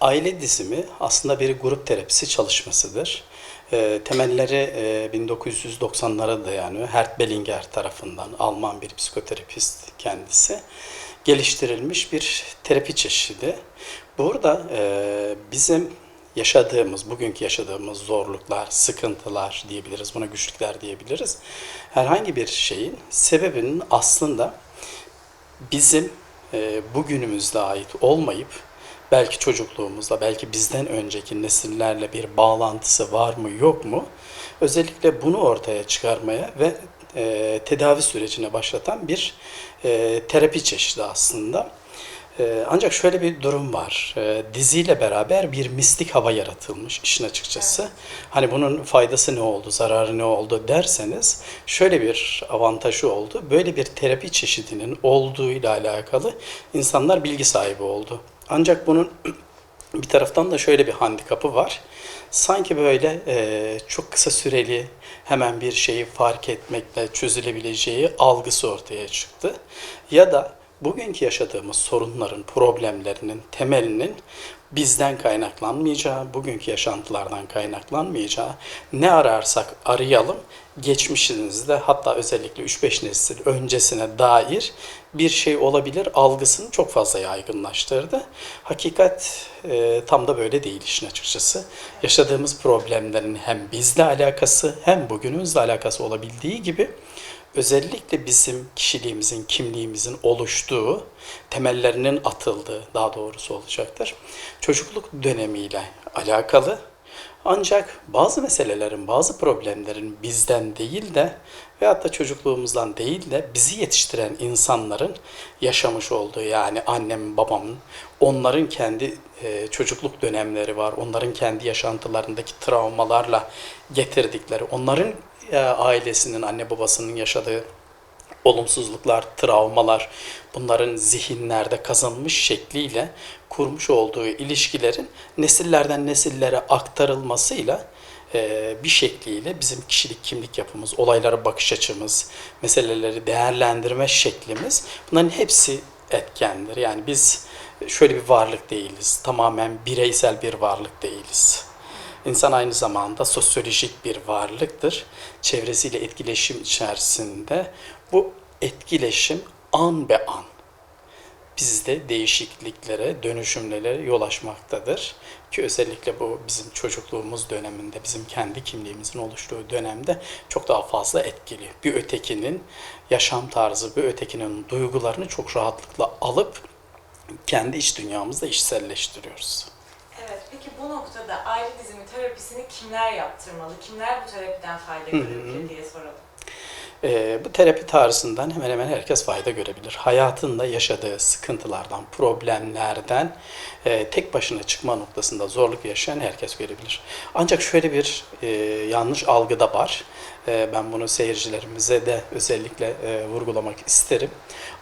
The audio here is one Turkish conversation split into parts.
Aile dizimi aslında bir grup terapisi çalışmasıdır. E, temelleri e, 1990'lara dayanıyor. Hert Bellinger tarafından Alman bir psikoterapist kendisi geliştirilmiş bir terapi çeşidi. Burada e, bizim yaşadığımız, bugünkü yaşadığımız zorluklar, sıkıntılar diyebiliriz, buna güçlükler diyebiliriz. Herhangi bir şeyin sebebinin aslında bizim e, bugünümüzde ait olmayıp belki çocukluğumuzda, belki bizden önceki nesillerle bir bağlantısı var mı yok mu? Özellikle bunu ortaya çıkarmaya ve e, tedavi sürecine başlatan bir e, terapi çeşidi aslında. E, ancak şöyle bir durum var. E, diziyle beraber bir mistik hava yaratılmış işin açıkçası. Hani bunun faydası ne oldu, zararı ne oldu derseniz şöyle bir avantajı oldu. Böyle bir terapi çeşidinin olduğu ile alakalı insanlar bilgi sahibi oldu. Ancak bunun bir taraftan da şöyle bir handikapı var. Sanki böyle e, çok kısa süreli hemen bir şeyi fark etmekle çözülebileceği algısı ortaya çıktı. Ya da bugünkü yaşadığımız sorunların, problemlerinin temelinin bizden kaynaklanmayacağı, bugünkü yaşantılardan kaynaklanmayacağı, ne ararsak arayalım, geçmişinizde hatta özellikle 3-5 nesil öncesine dair bir şey olabilir algısını çok fazla yaygınlaştırdı. Hakikat e, tam da böyle değil işin açıkçası. Yaşadığımız problemlerin hem bizle alakası hem bugünümüzle alakası olabildiği gibi özellikle bizim kişiliğimizin, kimliğimizin oluştuğu, temellerinin atıldığı daha doğrusu olacaktır. Çocukluk dönemiyle alakalı ancak bazı meselelerin, bazı problemlerin bizden değil de veyahut da çocukluğumuzdan değil de bizi yetiştiren insanların yaşamış olduğu yani annem, babamın, onların kendi e, çocukluk dönemleri var. Onların kendi yaşantılarındaki travmalarla getirdikleri, onların ailesinin, anne babasının yaşadığı olumsuzluklar, travmalar, bunların zihinlerde kazanmış şekliyle kurmuş olduğu ilişkilerin nesillerden nesillere aktarılmasıyla e, bir şekliyle bizim kişilik kimlik yapımız, olaylara bakış açımız, meseleleri değerlendirme şeklimiz bunların hepsi etkendir. Yani biz şöyle bir varlık değiliz. Tamamen bireysel bir varlık değiliz. İnsan aynı zamanda sosyolojik bir varlıktır. Çevresiyle etkileşim içerisinde bu etkileşim an be an bizde değişikliklere, dönüşümlere yol açmaktadır. Ki özellikle bu bizim çocukluğumuz döneminde, bizim kendi kimliğimizin oluştuğu dönemde çok daha fazla etkili. Bir ötekinin yaşam tarzı, bir ötekinin duygularını çok rahatlıkla alıp kendi iç dünyamızda işselleştiriyoruz. Peki bu noktada aile dizimi terapisini kimler yaptırmalı? Kimler bu terapiden fayda görebilir diye soralım. Ee, bu terapi tarzından hemen hemen herkes fayda görebilir. Hayatında yaşadığı sıkıntılardan, problemlerden e, tek başına çıkma noktasında zorluk yaşayan herkes görebilir. Ancak şöyle bir e, yanlış algı da var. E, ben bunu seyircilerimize de özellikle e, vurgulamak isterim.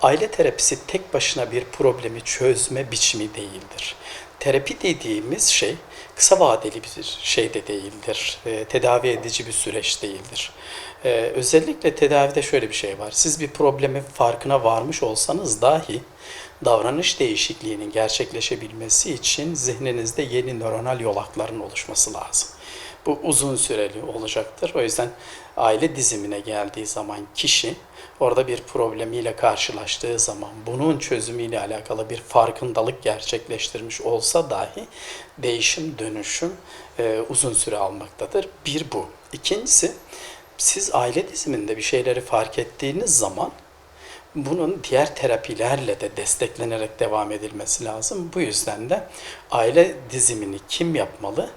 Aile terapisi tek başına bir problemi çözme biçimi değildir. Terapi dediğimiz şey kısa vadeli bir şey de değildir. E, tedavi edici bir süreç değildir. E, özellikle tedavide şöyle bir şey var. Siz bir problemin farkına varmış olsanız dahi davranış değişikliğinin gerçekleşebilmesi için zihninizde yeni nöronal yolakların oluşması lazım. Bu uzun süreli olacaktır. O yüzden aile dizimine geldiği zaman kişi orada bir problemiyle karşılaştığı zaman bunun çözümüyle alakalı bir farkındalık gerçekleştirmiş olsa dahi değişim, dönüşüm e, uzun süre almaktadır. Bir bu. İkincisi siz aile diziminde bir şeyleri fark ettiğiniz zaman bunun diğer terapilerle de desteklenerek devam edilmesi lazım. Bu yüzden de aile dizimini kim yapmalı?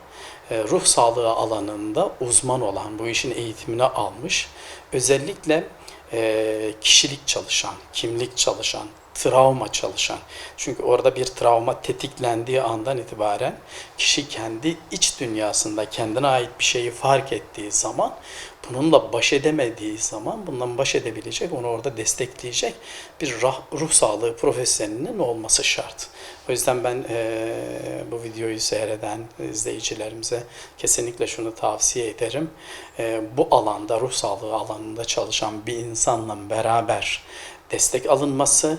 E, ruh sağlığı alanında uzman olan, bu işin eğitimini almış, özellikle e, kişilik çalışan, kimlik çalışan, travma çalışan. Çünkü orada bir travma tetiklendiği andan itibaren kişi kendi iç dünyasında kendine ait bir şeyi fark ettiği zaman bununla baş edemediği zaman bundan baş edebilecek, onu orada destekleyecek bir ruh sağlığı profesyonelinin olması şart. O yüzden ben eee, bu videoyu seyreden izleyicilerimize kesinlikle şunu tavsiye ederim. Eee, bu alanda, ruh sağlığı alanında çalışan bir insanla beraber destek alınması,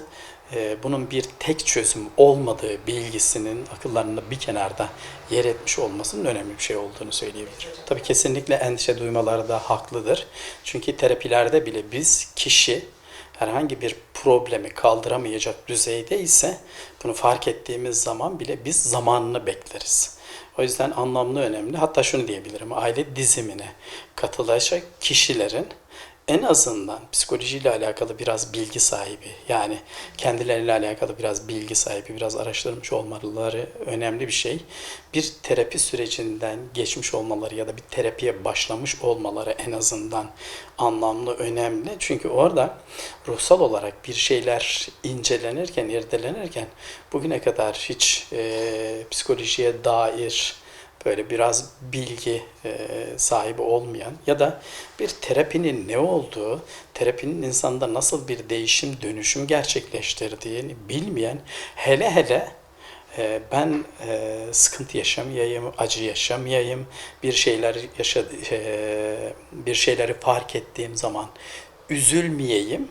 e, bunun bir tek çözüm olmadığı bilgisinin akıllarında bir kenarda yer etmiş olmasının önemli bir şey olduğunu söyleyebilirim. Tabii kesinlikle endişe duymaları da haklıdır. Çünkü terapilerde bile biz kişi herhangi bir problemi kaldıramayacak düzeyde ise bunu fark ettiğimiz zaman bile biz zamanını bekleriz. O yüzden anlamlı önemli. Hatta şunu diyebilirim. Aile dizimine katılacak kişilerin en azından psikolojiyle alakalı biraz bilgi sahibi yani kendileriyle alakalı biraz bilgi sahibi, biraz araştırmış olmaları önemli bir şey. Bir terapi sürecinden geçmiş olmaları ya da bir terapiye başlamış olmaları en azından anlamlı, önemli. Çünkü orada ruhsal olarak bir şeyler incelenirken, irdelenirken bugüne kadar hiç e, psikolojiye dair böyle biraz bilgi e, sahibi olmayan ya da bir terapinin ne olduğu, terapinin insanda nasıl bir değişim, dönüşüm gerçekleştirdiğini bilmeyen, hele hele e, ben e, sıkıntı yaşamayayım, acı yaşamayayım, bir şeyler yaşa, e, bir şeyleri fark ettiğim zaman üzülmeyeyim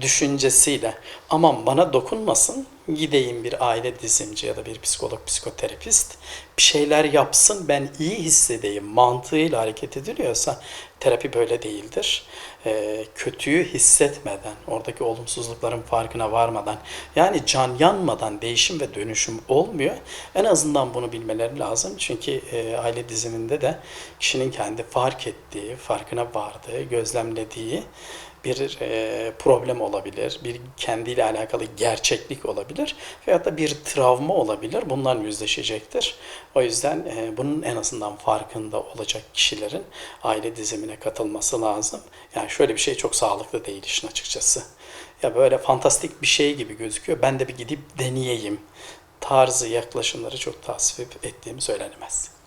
düşüncesiyle aman bana dokunmasın gideyim bir aile dizimci ya da bir psikolog psikoterapist bir şeyler yapsın ben iyi hissedeyim mantığıyla hareket ediliyorsa terapi böyle değildir. Ee, kötüyü hissetmeden oradaki olumsuzlukların farkına varmadan yani can yanmadan değişim ve dönüşüm olmuyor. En azından bunu bilmeleri lazım. Çünkü e, aile diziminde de kişinin kendi fark ettiği, farkına vardığı, gözlemlediği bir e, problem olabilir, bir kendiyle alakalı gerçeklik olabilir veyahut da bir travma olabilir. Bunlarla yüzleşecektir. O yüzden e, bunun en azından farkında olacak kişilerin aile dizimine katılması lazım. Yani şöyle bir şey çok sağlıklı değil işin açıkçası. Ya böyle fantastik bir şey gibi gözüküyor. Ben de bir gidip deneyeyim tarzı yaklaşımları çok tasvip ettiğim söylenemez.